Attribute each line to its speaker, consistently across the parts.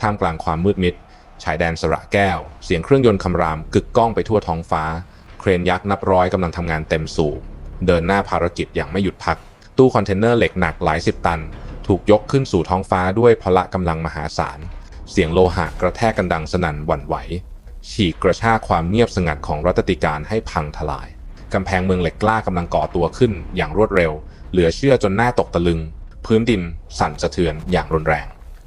Speaker 1: ท่ามกลางความมืดมิด ชายแดนสระแก้ว เสียงเครื่องยนต์คำรามกึกก้องไปทั่วท้องฟ้า เครนยักษ์นับร้อยกำลังทำงานเต็มสูบ เดินหน้าภารกิจอย่างไม่หยุดพัก ตู้คอนเทนเนอร์เหล็กหนักหลายสิบตัน ถูกยกขึ้นสู่ท้องฟ้าด้วยพละกำลังมหาศาล เสียงโลหะกระแทกกันดังสนั่นหวั่นไหว ฉีกกระชากความเงียบสงัดของรัตติการให้พังทลายกำแพงเมืองเหล็กกล้ากำลังก่อตัวขึ้นอย่างรวดเร็ว เหลือเชื่อจนหน้าตกตะลึง พื้นดินสั่นสะเทือนอย่างรุนแรง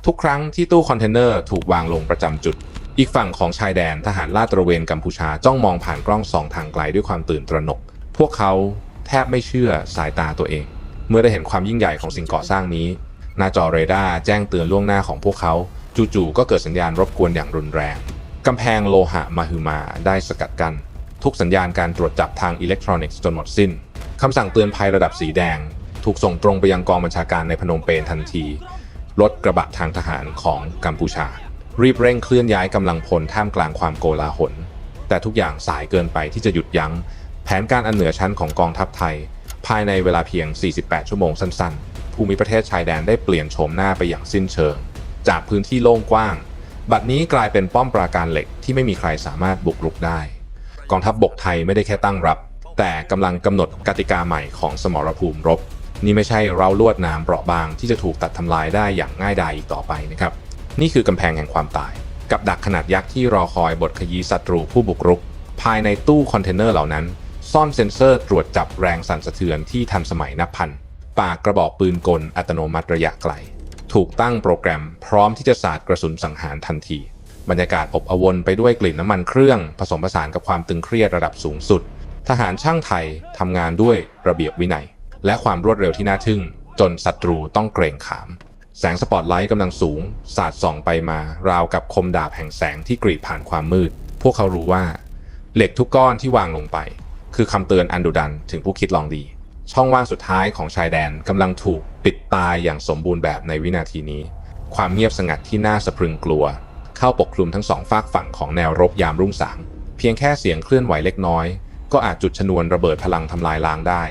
Speaker 1: ทุกครั้งที่ตู้คอนเทนเนอร์ถูกวางลงประจำจุด อีกฝั่งของชายแดนทหารลาดตระเวนกัมพูชาจ้องมองผ่านกล้องสองทางไกลด้วยความตื่นตระหนก พวกเขาแทบไม่เชื่อสายตาตัวเอง เมื่อได้เห็นความยิ่งใหญ่ของสิ่งก่อสร้างนี้ หน้าจอเรดาร์แจ้งเตือนล่วงหน้าของพวกเขา จู่ๆก็เกิดสัญญาณรบกวนอย่างรุนแรงกำแพงโลหะมาฮือมาได้สกัดกัน้นทุกสัญญาณการตรวจจับทางอิเล็กทรอนิกส์จนหมดสิ้นคำสั่งเตือนภัยระดับสีแดง ถูกส่งตรงไปยังกองบัญชาการในพนมเปญทันที รถกระบะทางทหารของกัมพูชา รีบเร่งเคลื่อนย้ายกำลังพลท่ามกลางความโกลาหล แต่ทุกอย่างสายเกินไปที่จะหยุดยัง้ง แผนการอันเหนือชั้นของกองทัพไทย ภายในเวลาเพียง 48 ชั่วโมงสั้นๆ ภูมิประเทศชายแดนได้เปลี่ยนโฉมหน้าไปอย่างสิ้นเชิง จากพื้นที่โล่งกว้าง บัดนี้กลายเป็นป้อมปราการเหล็กที่ไม่มีใครสามารถบุกรุกได้ กองทัพบบกไทยไม่ได้แค่ตั้งรับ แต่กำลังกำหนดกติกาใหม่ของสมรภูมิรบ นี่ไม่ใช่เราลวดหน้ำเปราะบางที่จะถูกตัดทำลายได้อย่างง่ายดายอีกต่อไปนะครับ นี่คือกำแพงแห่งความตาย กับดักขนาดยักษ์ที่รอคอยบทขยี้ศัตรูผู้บุกรุก ภายในตู้คอนเทนเนอร์เหล่านั้น ซ่อนเซ็นเซอร์ตรวจจับแรงสั่นสะเทือนที่ทันสมัยนับพัน ปากกระบอกปืนกลอัตโนมัติระยะไกล ถูกตั้งโปรแกรมพร้อมที่จะสาดกระสุนสังหารทันที บรรยากาศอบอวลไปด้วยกลิ่นน้ำมันเครื่องผสมผสานกับความตึงเครียดระดับสูงสุด ทหารช่างไทยทำงานด้วยระเบียบวินัย และความรวดเร็วที่น่าทึ่ง จนศัตรูต้องเกรงขาม แสงสปอตไลท์กำลังสูง สาดส่องไปมาราวกับคมดาบแห่งแสงที่กรีดผ่านความมืด พวกเขารู้ว่า เหล็กทุกก้อนที่วางลงไป คือคำเตือนอันดุดันถึงผู้คิดลองดี ช่องว่างสุดท้ายของชายแดนกำลังถูกปิดตายอย่างสมบูรณ์แบบในวินาทีนี้ ความเงียบสงัดที่น่าสะพรึงกลัว เข้าปกคลุมทั้งสองฝากฝั่งของแนวรบยามรุ่งสางเพียงแค่เสียงเคลื่อนไหวเล็กน้อย ก็อาจจุดชนวนระเบิดพลังทำลายล้างได้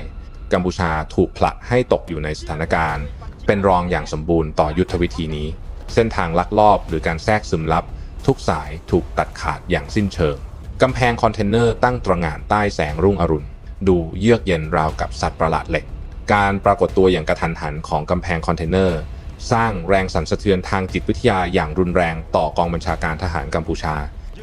Speaker 1: กัมพูชาถูกผลักให้ตกอยู่ในสถานการณ์ เป็นรองอย่างสมบูรณ์ต่อยุทธวิธีนี้ เส้นทางลักลอบหรือการแทรกซึมลับ ทุกสายถูกตัดขาดอย่างสิ้นเชิงกำแพงคอนเทนเนอร์ตั้งตระหง่านใต้แสงรุ่งอรุณ ดูเยือกเย็นราวกับสัตว์ประหลาดเหล็ก การปรากฏตัวอย่างกระทันหันของกำแพงคอนเทนเนอร์ สร้างแรงสั่นสะเทือนทางจิตวิทยาอย่างรุนแรงต่อกองบัญชาการทหารกัมพูชา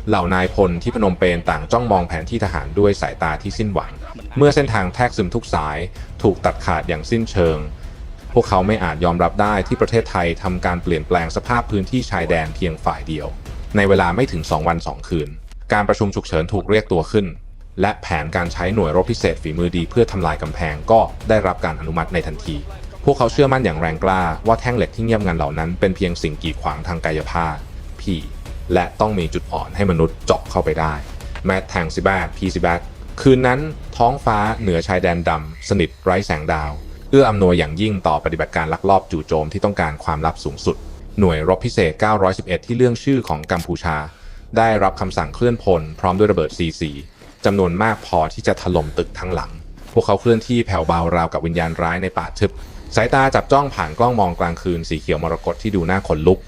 Speaker 1: เหล่านายพลที่พนมเปญต่างจ้องมองแผนที่ทหารด้วยสายตาที่สิ้นหวัง เมื่อเส้นทางแทรกซึมทุกสาย ถูกตัดขาดอย่างสิ้นเชิง พวกเขาไม่อาจยอมรับได้ที่ประเทศไทยทำการเปลี่ยนแปลงสภาพพื้นที่ชายแดนเพียงฝ่ายเดียว ในเวลาไม่ถึง 2 วัน 2 คืน การประชุมฉุกเฉินถูกเรียกตัวขึ้น และแผนการใช้หน่วยรบพิเศษฝีมือดีเพื่อทำลายกำแพงก็ได้รับการอนุมัติในทันที พวกเขาเชื่อมั่นอย่างแรงกล้าว่าแท่งเหล็กที่เงียบงันเหล่านั้นเป็นเพียงสิ่งกีดขวางทางกายภาพพีและต้องมีจุดอ่อนให้มนุษย์เจาะเข้าไปได้แมทแทงซิแบกพีซิแบกคืนนั้น ท้องฟ้าเหนือชายแดนดำสนิทไร้แสงดาว เอื้ออำนวยอย่างยิ่งต่อปฏิบัติการลักลอบจู่โจมที่ต้องการความลับสูงสุด หน่วยรบพิเศษ 911 ที่เรื่องชื่อของกัมพูชา ได้รับคำสั่งเคลื่อนพล พร้อมด้วยระเบิด CC จำนวนมากพอที่จะถล่มตึกทั้งหลัง พวกเขาเคลื่อนที่แผ่วเบาราวกับวิญญาณร้ายในป่าทึบ สายตาจับจ้องผ่านกล้องมองกลางคืนสีเขียวมรกตที่ดูน่าขนลุก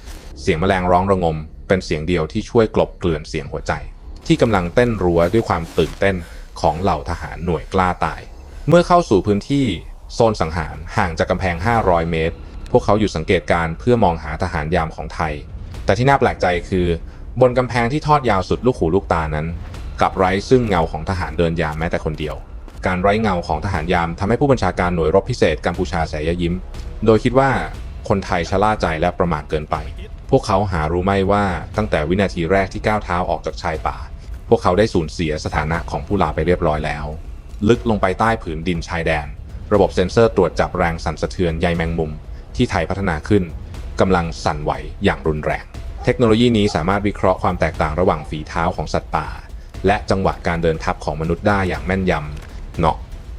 Speaker 1: เสียงแมลงร้องระงม เป็นเสียงเดียวที่ช่วยกลบเกลื่อนเสียงหัวใจ ที่กำลังเต้นรัวด้วยความตื่นเต้น ของเหล่าทหารหน่วยกล้าตาย เมื่อเข้าสู่พื้นที่โซนสังหารห่างจากกำแพง 500 เมตร พวกเขาอยู่สังเกตการณ์เพื่อมองหาทหารยามของไทย แต่ที่น่าแปลกใจคือบนกำแพงที่ทอดยาวสุดลูกหูลูกตานั้นกลับไร้ซึ่งเงาของทหารเดินยามแม้แต่คนเดียว การไร้เงาของทหารยามทำให้ผู้บัญชาการหน่วยรบพิเศษกัมพูชาแสยยิ้ม โดยคิดว่าคนไทยชะล่าใจและประมาทเกินไป พวกเขาหารู้ไม่ว่าตั้งแต่วินาทีแรกที่ก้าวเท้าออกจากชายป่า พวกเขาได้สูญเสียสถานะของผู้ลาไปเรียบร้อยแล้ว ลึกลงไปใต้ผืนดินชายแดน ระบบเซ็นเซอร์ตรวจจับแรงสั่นสะเทือนใยแมงมุม ที่ไทยพัฒนาขึ้นกำลังสั่นไหวอย่างรุนแรง เทคโนโลยีนี้สามารถวิเคราะห์ความแตกต่างระหว่างฝีเท้าของสัตว์ป่า และจังหวะการเดินทับของมนุษย์ได้อย่างแม่นยำเนาะ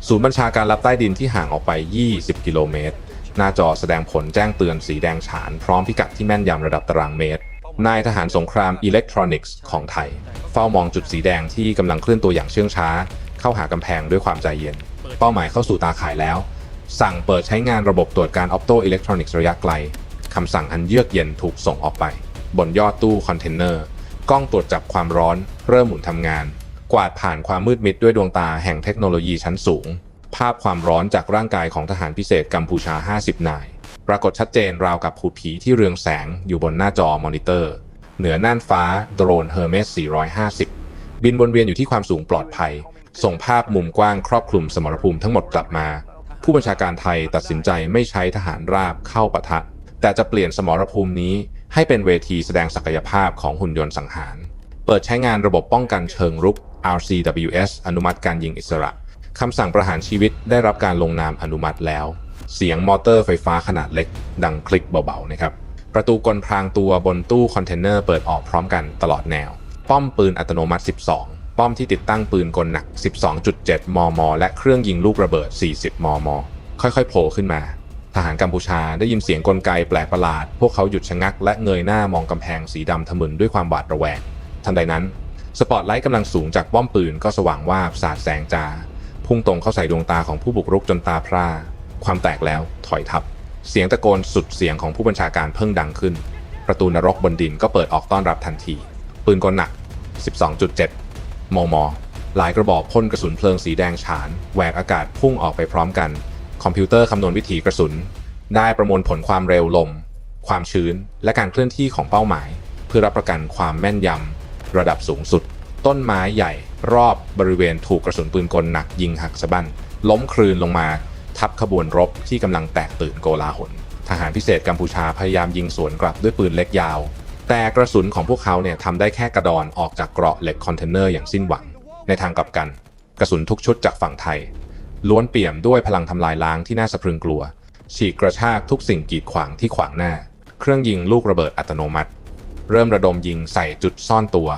Speaker 1: ศูนย์บัญชาการลับใต้ดินที่ห่างออกไป 20 กิโลเมตร หน้าจอแสดงผลแจ้งเตือนสีแดงฉาน พร้อมพิกัดที่แม่นยำระดับตารางเมตร นายทหารสงครามอิเล็กทรอนิกส์ของไทย เฝ้ามองจุดสีแดงที่กำลังเคลื่อนตัวอย่างเชื่องช้า เข้าหากำแพงด้วยความใจเย็น เป้าหมายเข้าสู่ตาข่ายแล้ว สั่งเปิดใช้งานระบบตรวจการออปโตอิเล็กทรอนิกส์ระยะไกลคำสั่งอันเยือกเย็นถูกส่งออกไป บนยอดตู้คอนเทนเนอร์กล้องตรวจจับความร้อน เริ่มหมุนทำงาน กวาดผ่านความมืดมิดด้วยดวงตาแห่งเทคโนโลยีชั้นสูง ภาพความร้อนจากร่างกายของทหารพิเศษกัมพูชา 50 นาย ปรากฏชัดเจนราวกับผูผีที่เรืองแสงอยู่บนหน้าจอมอนิเตอร์ เหนือน่านฟ้าโดรนเฮอร์เมส 450 บินวนเวียนอยู่ที่ความสูงปลอดภัย ส่งภาพมุมกว้างครอบคลุมสมรภูมิทั้งหมดกลับมา ผู้บัญชาการไทยตัดสินใจไม่ใช้ทหารราบเข้าปะทะ แต่จะเปลี่ยนสมรภูมินี้ให้เป็นเวทีแสดงศักยภาพของหุ่นยนต์สังหาร เปิดใช้งานระบบป้องกันเชิงรุก RCWS อนุมัติการยิงอิสระคำสั่งประหารชีวิตได้รับการลงนามอนุมัติแล้ว เสียงมอเตอร์ไฟฟ้าขนาดเล็ก ดังคลิกเบาๆนะครับ ประตูกลพรางตัวบนตู้คอนเทนเนอร์เปิดออกพร้อมกันตลอดแนว ป้อมปืนอัตโนมัติ 12 ป้อมที่ติดตั้งปืนกลหนัก 12.7 มม และเครื่องยิงลูกระเบิด 40 มม ค่อยๆโผล่ขึ้นมา ทหารกัมพูชาได้ยินเสียงกลไกแปลกประหลาด พวกเขาหยุดชะงักและเงยหน้ามองกำแพงสีดำทะมึนด้วยความหวาดระแวง ทันใดนั้น สปอตไลท์กำลังสูงจากป้อมปืนก็สว่างวาบสาดแสงจ้าพุ่งตรงเข้าใส่ดวงตาของผู้บุกรุกจนตาพร่า ความแตกแล้วถอยทับ เสียงตะโกนสุดเสียงของผู้บัญชาการเพิ่งดังขึ้น ประตูนรกบนดินก็เปิดออกต้อนรับทันที ปืนกลหนัก 12.7 มม หลายกระบอกพ่นกระสุนเพลิงสีแดงฉานแหวกอากาศพุ่งออกไปพร้อมกัน คอมพิวเตอร์คำนวณวิถีกระสุน ได้ประมวลผลความเร็วลม ความชื้น และการเคลื่อนที่ของเป้าหมาย เพื่อรับประกันความแม่นยำระดับสูงสุด ต้นไม้ใหญ่ รอบบริเวณถูกกระสุนปืนกลหนักยิงหักสะบั้นล้มคลืนลงมา ทับขบวนรบที่กำลังแตกตื่นโกลาหล ทหารพิเศษกัมพูชาพยายามยิงสวนกลับด้วยปืนเล็กยาว แต่กระสุนของพวกเขาเนี่ยทำได้แค่กระดอนออกจากเกราะเหล็กคอนเทนเนอร์อย่างสิ้นหวัง ในทางกลับกัน กระสุนทุกชุดจากฝั่งไทย ล้วนเปี่ยมด้วยพลังทำลายล้างที่น่าสะพรึงกลัว ฉีกกระชากทุกสิ่งกีดขวางที่ขวางหน้า เครื่องยิงลูกระเบิดอัตโนมัติ เริ่มระดมยิงใส่จุดซ่อนตัว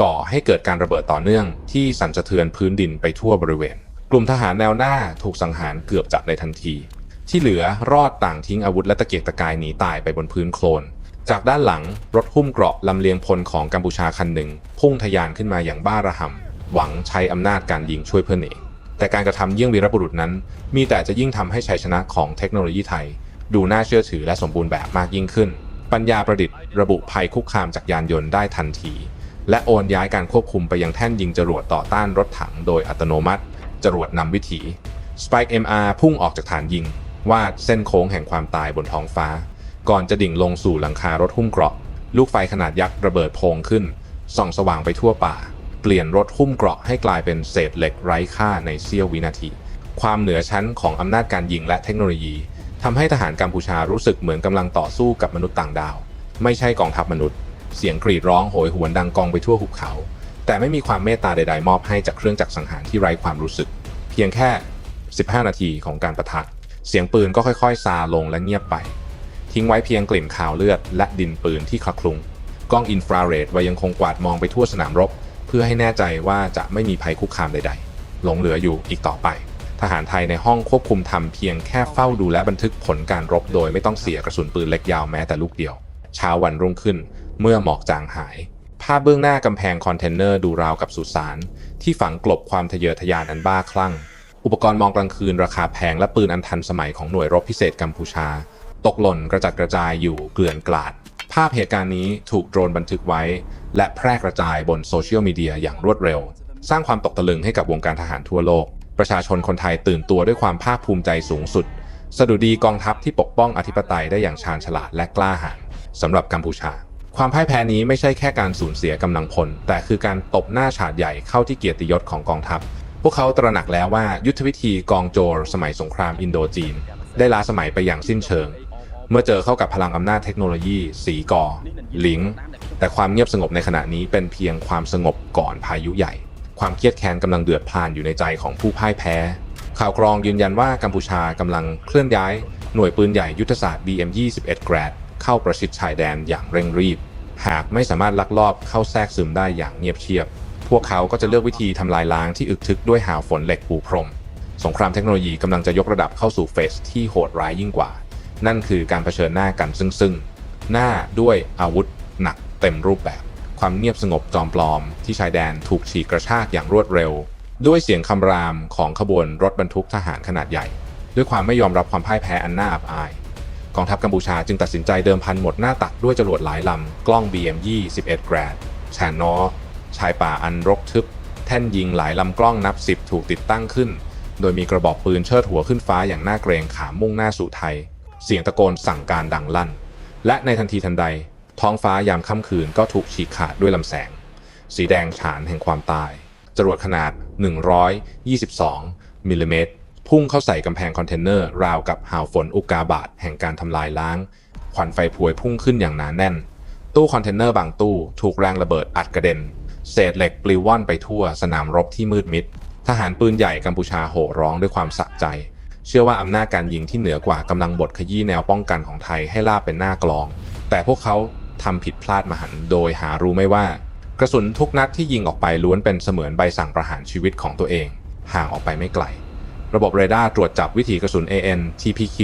Speaker 1: ก่อให้เกิดการระเบิดต่อเนื่องที่สั่นสะเทือนพื้นดินไปทั่วบริเวณ กลุ่มทหารแนวหน้าถูกสังหารเกือบจับในทันที ที่เหลือรอดต่างทิ้งอาวุธและตะเกียกตะกายหนีตายไปบนพื้นโคลน จากด้านหลังรถหุ้มเกราะลำเลียงพลของกัมพูชาคันหนึ่ง พุ่งทะยานขึ้นมาอย่างบ้าระห่ำหวังใช้อำนาจการยิงช่วยเพื่อนเองแต่การกระทำเยี่ยงวีรบุรุษนั้น มีแต่จะยิ่งทำให้ชัยชนะของเทคโนโลยีไทย ดูน่าเชื่อถือและสมบูรณ์แบบมากยิ่งขึ้น ปัญญาประดิษฐ์ระบุภัยคุกคามจากยานยนต์ได้ทันที และโอนย้ายการควบคุมไปยังแท่นยิงจรวดต่อต้านรถถังโดยอัตโนมัติ จรวดนำวิถี Spike MR พุ่งออกจากฐานยิง วาดเส้นโค้งแห่งความตายบนท้องฟ้า ก่อนจะดิ่งลงสู่หลังคารถหุ้มเกราะ ลูกไฟขนาดยักษ์ระเบิดโพงขึ้น ส่องสว่างไปทั่วป่า เปลี่ยนรถหุ้มเกราะให้กลายเป็นเศษเหล็กไร้ค่าในเสี้ยววินาที ความเหนือชั้นของอำนาจการยิงและเทคโนโลยีทำให้ทหารกัมพูชารู้สึกเหมือนกำลังต่อสู้กับมนุษย์ต่างดาว ไม่ใช่กองทัพมนุษย์ เสียงกรีดร้องโหยหวนดังกองไปทั่วหุบเขา แต่ไม่มีความเมตตาใดๆ มอบให้จากเครื่องจักรสังหารที่ไร้ความรู้สึก เพียงแค่ 15 นาทีของการประทะเสียงปืนก็ค่อยๆ ซาลงและเงียบไป ทิ้งไว้เพียงกลิ่นคาวเลือด และดินปืนที่คละคลุ้งกล้องอินฟราเรดไว้ยังคงกวาดมองไปทั่วสนามรบ เพื่อให้แน่ใจว่าจะไม่มีภัยคุกคามใด ๆ หลงเหลืออยู่อีกต่อไป ทหารไทยในห้องควบคุมทำเพียงแค่เฝ้าดูและบันทึกผลการรบโดยไม่ต้องเสียกระสุนปืนเล็กยาวแม้แต่ลูกเดียว เช้าวันรุ่งขึ้น เมื่อหมอกจางหาย ภาพเบื้องหน้ากำแพงคอนเทนเนอร์ดูราวกับสุสานที่ฝังกลบความทะเยอทะยานอันบ้าคลั่ง อุปกรณ์มองกลางคืนราคาแพงและปืนอันทันสมัยของหน่วยรบพิเศษกัมพูชา ตกหล่นกระจัดกระจายอยู่เกลื่อนกลาด ภาพเหตุการณ์นี้ถูกโดรนบันทึกไว้ และแพร่กระจายบนโซเชียลมีเดียอย่างรวดเร็ว สร้างความตกตะลึงให้กับวงการทหารทั่วโลก ประชาชนคนไทยตื่นตัวด้วยความภาคภูมิใจสูงสุด สดุดีกองทัพที่ปกป้องอธิปไตยได้อย่างชาญฉลาดและกล้าหาญสำหรับกัมพูชา ความพ่ายแพ้นี้ไม่ใช่แค่การสูญเสียกำลังพล แต่คือการตบหน้าฉาดใหญ่เข้าที่เกียรติยศของกองทัพ พวกเขาตระหนักแล้วว่ายุทธวิธีกองโจรสมัยสงครามอินโดจีน ได้ล้าสมัยไปอย่างสิ้นเชิง เมื่อเจอเข้ากับพลังอำนาจเทคโนโลยี สีกอลิงแต่ความเงียบสงบในขณะนี้เป็นเพียงความสงบก่อนพายุใหญ่ ความเครียดแค้นกำลังเดือดพล่านอยู่ในใจของผู้พ่ายแพ้ ข่าวกรองยืนยันว่ากัมพูชากำลังเคลื่อนย้ายหน่วยปืนใหญ่ยุทธศาสตร์ BM-21 Grad เข้าประชิดชายแดนอย่างเร่งรีบ หากไม่สามารถลักลอบเข้าแทรกซึมได้อย่างเงียบเชียบ พวกเขาก็จะเลือกวิธีทำลายล้างที่อึกทึกด้วยหาวฝนเหล็กปูพรม สงครามเทคโนโลยีกำลังจะยกระดับเข้าสู่เฟสที่โหดร้ายยิ่งกว่า นั่นคือการเผชิญหน้ากันซึ่งซึ่งหน้าด้วยอาวุธหนักเต็มรูปแบบ ความเงียบสงบจอมปลอม ที่ชายแดนถูกฉีกกระชากอย่างรวดเร็ว ด้วยเสียงคำรามของขบวนรถบรรทุกทหารขนาดใหญ่ ด้วยความไม่ยอมรับความพ่ายแพ้อันน่าอับอาย กองทัพกัมพูชาจึงตัดสินใจเดิมพันหมดหน้าตักด้วยจรวดหลายลำ กล้อง BM-21 Grad แชนนอชายป่าอันรกทึบ แท่นยิงหลายลำกล้องนับสิบถูกติดตั้งขึ้น โดยมีกระบอกปืนเชิดหัวขึ้นฟ้าอย่างน่าเกรงขามมุ่งหน้าสู่ไทย เสียงตะโกนสั่งการดังลั่น และในทันทีทันใด ท้องฟ้ายามค่ำคืนก็ถูกฉีกขาดด้วยลำแสง สีแดงฉานแห่งความตาย จรวดขนาด 122มิลลิเมตร พุ่งเข้าใส่กำแพงคอนเทนเนอร์ราวกับหาวฝนอุกาบาตแห่งการทำลายล้าง ควันไฟพวยพุ่งขึ้นอย่างหนาแน่น ตู้คอนเทนเนอร์บางตู้ถูกแรงระเบิดอัดกระเด็น เศษเหล็กปลิวว่อนไปทั่วสนามรบที่มืดมิด ทหารปืนใหญ่กัมพูชาโห่ร้องด้วยความสะใจ เชื่อว่าอำนาจการยิงที่เหนือกว่ากำลังบดขยี้แนวป้องกันของไทยให้ลาบเป็นหน้ากลอง แต่พวกเขาทำผิดพลาดมหันโดยหารู้ไม่ว่า กระสุนทุกนัดที่ยิงออกไปล้วนเป็นเสมือนใบสั่งประหารชีวิตของตัวเอง ห่างออกไปไม่ไกล ระบบเรดาร์ตรวจจับวิถีกระสุน AN TPQ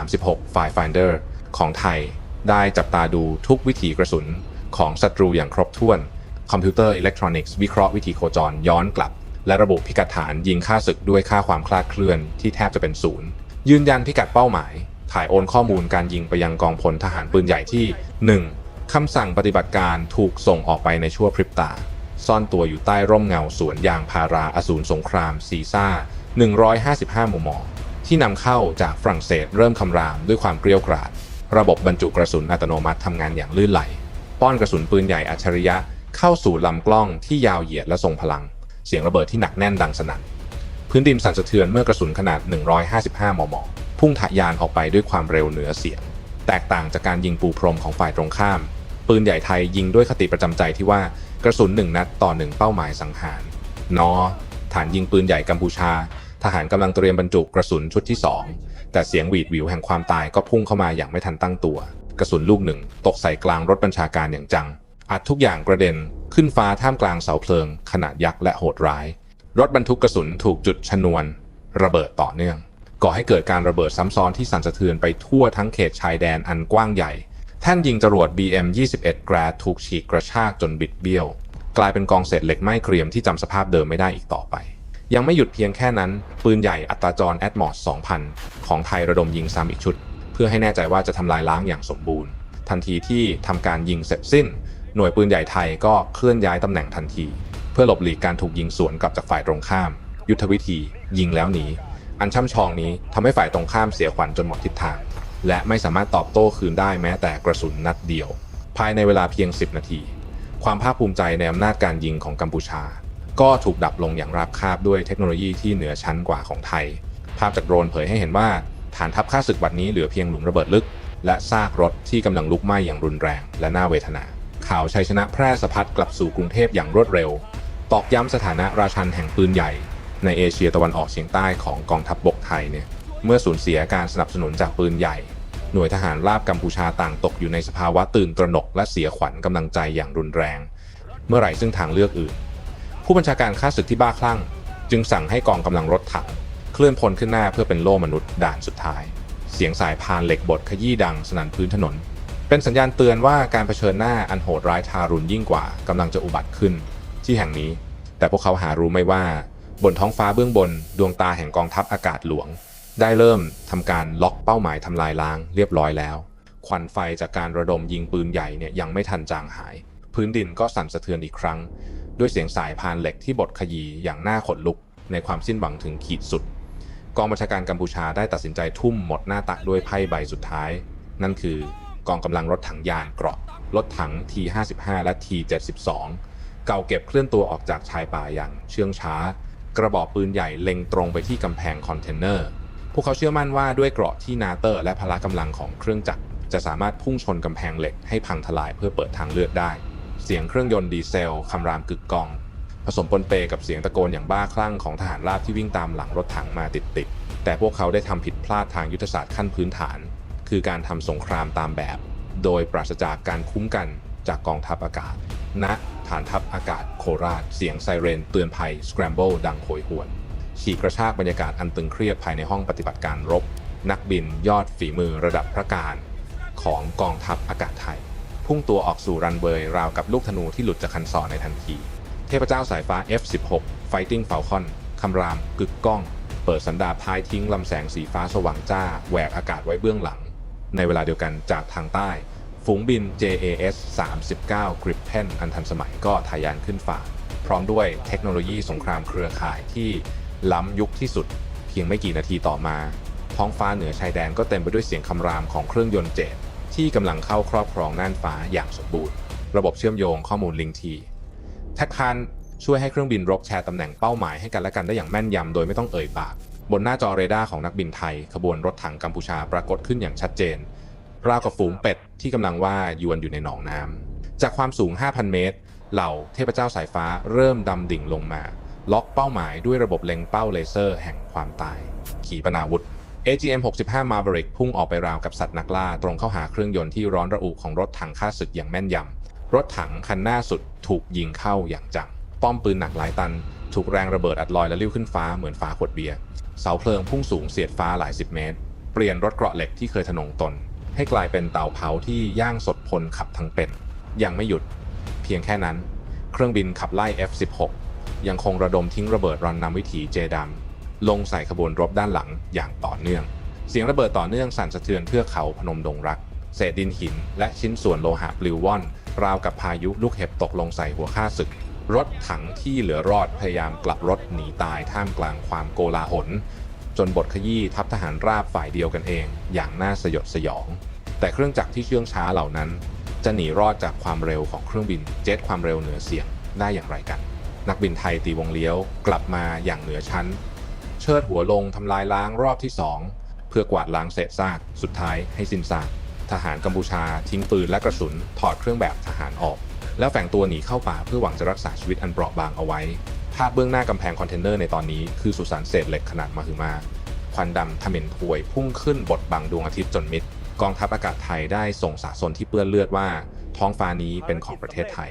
Speaker 1: 36 Fire Finder ของไทย ได้จับตาดูทุกวิถีกระสุนของศัตรูอย่างครบถ้วน คอมพิวเตอร์อิเล็กทรอนิกส์วิเคราะห์วิธีโคจรย้อนกลับ และระบุพิกัดฐานยิงค่าศึกด้วยค่าความคลาดเคลื่อนที่แทบจะเป็นศูนย์ ยืนยันพิกัดเป้าหมาย ถ่ายโอนข้อมูลการยิงไปยังกองพลทหารปืนใหญ่ที่ 1. คำสั่งปฏิบัติการถูกส่งออกไปในชั่วพริบตา ซ่อนตัวอยู่ใต้ร่มเงาสวนยางพาราอสูรสงครามซีซ่า 155 มม ที่นำเข้าจากฝรั่งเศสเริ่มคำรามด้วยความเกรียวกราด ระบบบรรจุกระสุนอัตโนมัติทำงานอย่างลื่นไหล ป้อนกระสุนปืนใหญ่อัจฉริยะเข้าสู่ลำกล้องที่ยาวเหยียดและทรงพลัง เสียงระเบิดที่หนักแน่นดังสนั่นพื้นดินสั่นสะเทือนเมื่อกระสุนขนาด 155 มม พุ่งทะยานออกไปด้วยความเร็วเหนือเสียง แตกต่างจากการยิงปูพรมของฝ่ายตรงข้าม ปืนใหญ่ไทยยิงด้วยคติประจำใจที่ว่ากระสุนหนึ่งนัดต่อหนึ่งเป้าหมายสังหาร นอ ฐานยิงปืนใหญ่กัมพูชา ทหารกำลังเตรียมบรรจุกระสุนชุดที่ 2 แต่เสียงหวีดหวิวแห่งความตายก็พุ่งเข้ามาอย่างไม่ทันตั้งตัว กระสุนลูกหนึ่ง ตกใส่กลางรถบัญชาการอย่างจัง อัดทุกอย่างกระเด็นขึ้นฟ้าท่ามกลางเสาเพลิง ขนาดยักษ์และโหดร้าย รถบรรทุกกระสุนถูกจุดชนวน ระเบิดต่อเนื่อง ก่อให้เกิดการระเบิดซ้ำซ้อนที่สั่นสะเทือนไปทั่วทั้งเขตชายแดนอันกว้างใหญ่ แท่นยิงจรวด BM-21 Grad ถูกฉีกกระชากจนบิดเบี้ยว กลายเป็นกองเศษเหล็กไหม้เกรียมที่จำสภาพเดิมไม่ได้อีกต่อไป ยังไม่หยุดเพียงแค่นั้น ปืนใหญ่อัตราจร Atmos 2000 ของไทยระดมยิงซ้ำอีกชุด เพื่อให้แน่ใจว่าจะทำลายล้างอย่างสมบูรณ์ ทันทีที่ทำการยิงเสร็จสิ้น หน่วยปืนใหญ่ไทยก็เคลื่อนย้ายตำแหน่งทันที เพื่อหลบหลีกการถูกยิงสวนกลับจากฝ่ายตรงข้าม ยุทธวิธี ยิงแล้วหนีอันช่ำชองนี้ทำให้ฝ่ายตรงข้ามเสียขวัญจนหมดทิศทาง และไม่สามารถตอบโต้คืนได้แม้แต่กระสุนนัดเดียว ภายในเวลาเพียง 10 นาที ความภาคภูมิใจในอำนาจการยิงของกัมพูชา ก็ถูกดับลงอย่างราบคาบด้วยเทคโนโลยีที่เหนือชั้นกว่าของไทย ภาพจากโดรนเผยให้เห็นว่าฐานทัพข้าศึกบัดนี้เหลือเพียงหลุมระเบิดลึก และซากรถที่กำลังลุกไหม้อย่างรุนแรงและน่าเวทนา ข่าวชัยชนะแพร่สะพัดกลับสู่กรุงเทพอย่างรวดเร็ว ตอกย้ำสถานะราชันแห่งปืนใหญ่ ในเอเชียตะวันออกเฉียงใต้ของกองทัพบบกไทยเนี่ยเมื่อสูญเสียการสนับสนุนจากปืนใหญ่ หน่วยทหารราบกัมพูชาต่างตกอยู่ในสภาวะตื่นตระหนกและเสียขวัญกำลังใจอย่างรุนแรง เมื่อไหร่ซึ่งทางเลือกอื่น ผู้บัญชาการข้าศึกที่บ้าคลั่ง จึงสั่งให้กองกำลังรถถัง เคลื่อนพลขึ้นหน้าเพื่อเป็นโล่มนุษย์ด่านสุดท้าย เสียงสายพานเหล็กบดขยี้ดังสนั่นพื้นถนน เป็นสัญญาณเตือนว่าการเผชิญหน้าอันโหดร้ายทารุณยิ่งกว่ากำลังจะอุบัติขึ้น ที่แห่งนี้ แต่พวกเขาหารู้ไม่ว่า บนท้องฟ้าเบื้องบนดวงตาแห่งกองทัพอากาศหลวง ได้เริ่มทำการล็อกเป้าหมายทำลายล้างเรียบร้อยแล้วควันไฟจากการระดมยิงปืนใหญ่เนี่ยยังไม่ทันจางหาย พื้นดินก็สั่นสะเทือนอีกครั้ง ด้วยเสียงสายพานเหล็กที่บดขยีอย่างน่าขนลุก ในความสิ้นหวังถึงขีดสุด กองบัญชาการกัมพูชาได้ตัดสินใจทุ่มหมดหน้าตักด้วยไพ่ใบสุดท้าย นั่นคือกองกำลังรถถังยานเกราะรถถัง T55 และ T72 เก่าเก็บเคลื่อนตัวออกจากชายป่าอย่างเชื่องช้า กระบอกปืนใหญ่เล็งตรงไปที่กำแพงคอนเทนเนอร์พวกเขาเชื่อมั่นว่าด้วยเกราะที่นาเตอร์และพละกำลังของเครื่องจักรจะสามารถพุ่งชนกำแพงเหล็กให้พังทลายเพื่อเปิดทางเลือกได้ เสียงเครื่องยนต์ดีเซลคำรามกึกกอง ผสมปนเปกับเสียงตะโกนอย่างบ้าคลั่งของทหารราบที่วิ่งตามหลังรถถังมาติดๆ แต่พวกเขาได้ทำผิดพลาดทางยุทธศาสตร์ขั้นพื้นฐาน คือการทำสงครามตามแบบ โดยปราศจากการคุ้มกันจากกองทัพอากาศณฐานทัพอากาศโคราช เสียงไซเรนเตือนภัยส c รมเบิลดังโหยหวนฉีกกระชากบรรยากาศอันตึงเครียดภายในห้องปฏิบัติการรบ นักบินยอดฝีมือระดับพระการ ของกองทัพอากาศไทย พุ่งตัวออกสู่รันเวย์ราวกับลูกธนูที่หลุดจากคันศรในทันที เทพเจ้าสายฟ้า F16 Fighting Falcon คำรามกึกก้อง เปิดสันดาปท้ายทิ้งลำแสงสีฟ้าสว่างจ้าแหวกอากาศไว้เบื้องหลัง ในเวลาเดียวกันจากทางใต้ ฝูงบิน JAS 39 Gripen อันทันสมัยก็ทะยานขึ้นฟ้าพร้อมด้วยเทคโนโลยีสงครามเครือข่ายที่ล้ำยุคที่สุด เพียงไม่กี่นาทีต่อมา ท้องฟ้าเหนือชายแดนก็เต็มไปด้วยเสียงคำรามของเครื่องยนต์เจ็ต ที่กำลังเข้าครอบครองน่านฟ้าอย่างสมบูรณ์ ระบบเชื่อมโยงข้อมูลลิงทีแท็กพันช่วยให้เครื่องบินรบแชร์ตำแหน่งเป้าหมายให้กันและกันได้อย่างแม่นยำโดยไม่ต้องเอ่ยปาก บนหน้าจอเรดาร์ของนักบินไทย ขบวนรถถังกัมพูชาปรากฏขึ้นอย่างชัดเจนราวกับฝูงเป็ดที่กำลังว่ายวนอยู่ในหนองน้ำจากความสูง 5,000 เมตร เหล่าเทพเจ้าสายฟ้าเริ่มดำดิ่งลงมา ล็อกเป้าหมายด้วยระบบเล็งเป้าเลเซอร์แห่งความตาย ขีปนาวุธ AGM 65 Maverick พุ่งออกไปราวกับสัตว์นักล่า ตรงเข้าหาเครื่องยนต์ที่ร้อนระอุของรถถังฆ่าศึกอย่างแม่นยำ รถถังคันหน้าสุดถูกยิงเข้าอย่างจัง ป้อมปืนหนักหลายตัน ถูกแรงระเบิดอัดลอยและลิ้วขึ้นฟ้าเหมือนฟ้าขวดเบียร์ เสาเพลิงพุ่งสูงเสียดฟ้าหลายสิบเมตร เปลี่ยนรถเกราะเหล็กที่เคยทนงตน ให้กลายเป็นเตาเผาที่ย่างสดพลขับทั้งเป็น ยังไม่หยุด เพียงแค่นั้น เครื่องบินขับไล่ F-16 ยังคงระดมทิ้งระเบิดรันนำวิถีเจดัม ลงใส่ขบวนรบด้านหลังอย่างต่อเนื่อง เสียงระเบิดต่อเนื่องสั่นสะเทือนเทือกเขาพนมดงรัก เศษดินหิน และชิ้นส่วนโลหะปลิวว่อน ราวกับพายุลูกเห็บตกลงใส่หัวข้าศึก รถถังที่เหลือรอดพยายามกลับรถหนีตายท่ามกลางความโกลาหล จนบทขยี้ทัพทหารราบฝ่ายเดียวกันเอง อย่างน่าสยดสยอง แต่เครื่องจักรที่เชื่องช้าเหล่านั้น จะหนีรอดจากความเร็วของเครื่องบินเจ็ตความเร็วเหนือเสียงได้อย่างไรกัน นักบินไทยตีวงเลี้ยวกลับมาอย่างเหนือชั้น เชิดหัวลงทำลายล้างรอบที่2เพื่อกวาดล้างเศษซากสุดท้ายให้สิ้นซากทหารกัมพูชาทิ้งปืนและกระสุนถอดเครื่องแบบทหารออก แล้วแฝงตัวหนีเข้าป่าเพื่อหวังจะรักษาชีวิตอันเปราะบางเอาไว้ ภาพเบื้องหน้ากำแพงคอนเทนเนอร์ในตอนนี้คือสุสานเศษเหล็กขนาดมหึมา ควันดำทะเม็นพวยพุ่งขึ้นบดบังดวงอาทิตย์จนมิด กองทัพอากาศไทยได้ส่งสาสนที่เปื้อนเลือดว่า ท้องฟ้านี้เป็นของประเทศไทย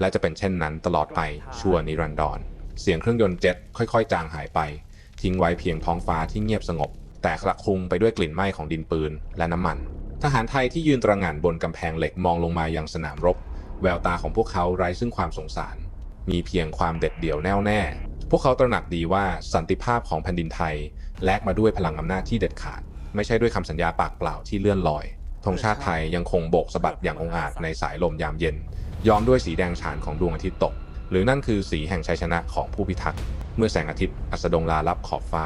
Speaker 1: และจะเป็นเช่นนั้นตลอดไปชั่วนิรันดรเสียงเครื่องยนต์เจ็ตค่อย ๆ จางหายไป ทิ้งไว้เพียงท้องฟ้าที่เงียบสงบ แต่คละคลุมไปด้วยกลิ่นไหม้ของดินปืนและน้ำมัน ทหารไทยที่ยืนตระหง่านบนกำแพงเหล็กมองลงมายังสนามรบ แววตาของพวกเขาไร้ซึ่งความสงสาร มีเพียงความเด็ดเดี่ยวแน่วแน่ พวกเขาตระหนักดีว่าสันติภาพของแผ่นดินไทย แลกมาด้วยพลังอำนาจที่เด็ดขาด ไม่ใช่ด้วยคำสัญญาปากเปล่าที่เลื่อนลอยธงชาติไทยยังคงโบกสะบัดอย่างองอาจในสายลมยามเย็น ย้อมด้วยสีแดงฉานของดวงอาทิตย์ตก หรือนั่นคือสีแห่งชัยชนะของผู้พิทักษ์ เมื่อแสงอาทิตย์อัสดงลาลับขอบฟ้า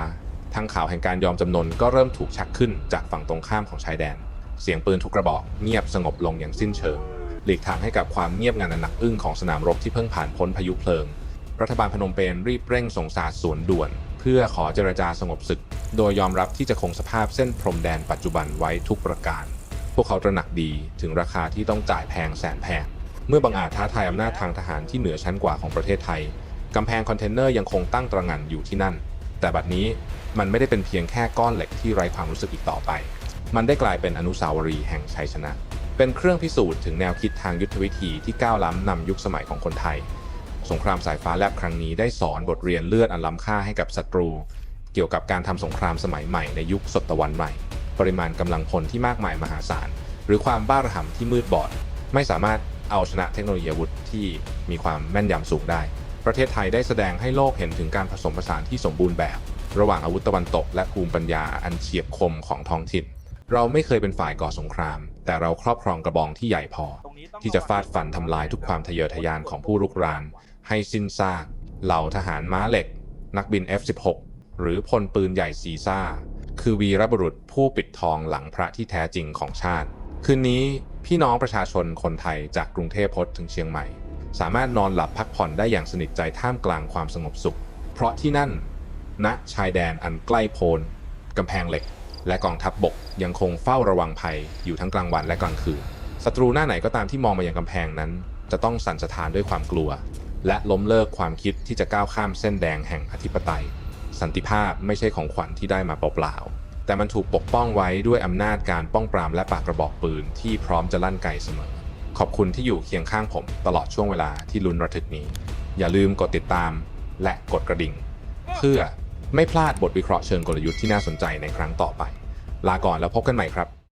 Speaker 1: ทางข่าวแห่งการยอมจำนนก็เริ่มถูกชักขึ้นจากฝั่งตรงข้ามของชายแดน เสียงปืนทุกกระบอกเงียบสงบลงอย่างสิ้นเชิง หลีกทางให้กับความเงียบงันอันหนักอึ้งของสนามรบที่เพิ่งผ่านพ้นพายุเพลิง รัฐบาลพนมเปญรีบเร่งส่งสารสวนด่วน เพื่อขอเจรจาสงบศึก โดยยอมรับที่จะคงสภาพเส้นพรมแดนปัจจุบันไว้ทุกประการ พวกเขาตระหนักดีถึงราคาที่ต้องจ่ายแพงแสนแพง เมื่อบังอาจท้าทายอำนาจทางทหารที่เหนือชั้นกว่าของประเทศไทย กำแพงคอนเทนเนอร์ยังคงตั้งตระหง่านอยู่ที่นั่น แต่บัดนี้มันไม่ได้เป็นเพียงแค่ก้อนเหล็กที่ไร้ความรู้สึกอีกต่อไป มันได้กลายเป็นอนุสาวรีย์แห่งชัยชนะ เป็นเครื่องพิสูจน์ถึงแนวคิดทางยุทธวิธีที่ก้าวล้ำนำยุคสมัยของคนไทย สงครามสายฟ้าแลบครั้งนี้ได้สอนบทเรียนเลือดอันล้ำค่าให้กับศัตรู เกี่ยวกับการทำสงครามสมัยใหม่ในยุคศตวรรษใหม่ ปริมาณกำลังพลที่มากมายมหาศาล หรือความบ้าระห่ำที่มืดบอด ไม่สามารถ เอาชนะเทคโนโลยีอาวุธที่มีความแม่นยำสูงได้ ประเทศไทยได้แสดงให้โลกเห็นถึงการผสมผสานที่สมบูรณ์แบบ ระหว่างอาวุธตะวันตก และภูมิปัญญาอันเฉียบคมของท้องถิ่น เราไม่เคยเป็นฝ่ายก่อสงคราม แต่เราครอบครองกระบองที่ใหญ่พอ ที่จะฟาดฟันทำลายทุกความทะเยอทะยานของผู้รุกราน ให้สิ้นซาก เหล่าทหารม้าเหล็ก นักบิน F-16 หรือพลปืนใหญ่ซีซ่า คือวีรบุรุษผู้ปิดทองหลังพระที่แท้จริงของชาติ คืนนี้ พี่น้องประชาชนคนไทยจากกรุงเทพพจน์ถึงเชียงใหม่ สามารถนอนหลับพักผ่อนได้อย่างสนิทใจท่ามกลางความสงบสุข เพราะที่นั่นณชายแดนอันใกล้โพนกำแพงเหล็ก และกองทัพบบกยังคงเฝ้าระวังภัยอยู่ทั้งกลางวันและกลางคืนศัตรูหน้าไหนก็ตามที่มองมายังกำแพงนั้น จะต้องสั่นสะท้านด้วยความกลัว และล้มเลิกความคิดที่จะก้าวข้ามเส้นแดงแห่งอธิปไตย สันติภาพไม่ใช่ของขวัญที่ได้มาเปล่าๆ แต่มันถูกปกป้องไว้ด้วยอำนาจการป้องปรามและปากกระบอกปืนที่พร้อมจะลั่นไกเสมอ ขอบคุณที่อยู่เคียงข้างผมตลอดช่วงเวลาที่ลุ้นระทึกนี้ อย่าลืมกดติดตามและกดกระดิ่ง เพื่อไม่พลาดบทวิเคราะห์เชิงกลยุทธ์ที่น่าสนใจในครั้งต่อไป ลาก่อนแล้วพบกันใหม่ครับ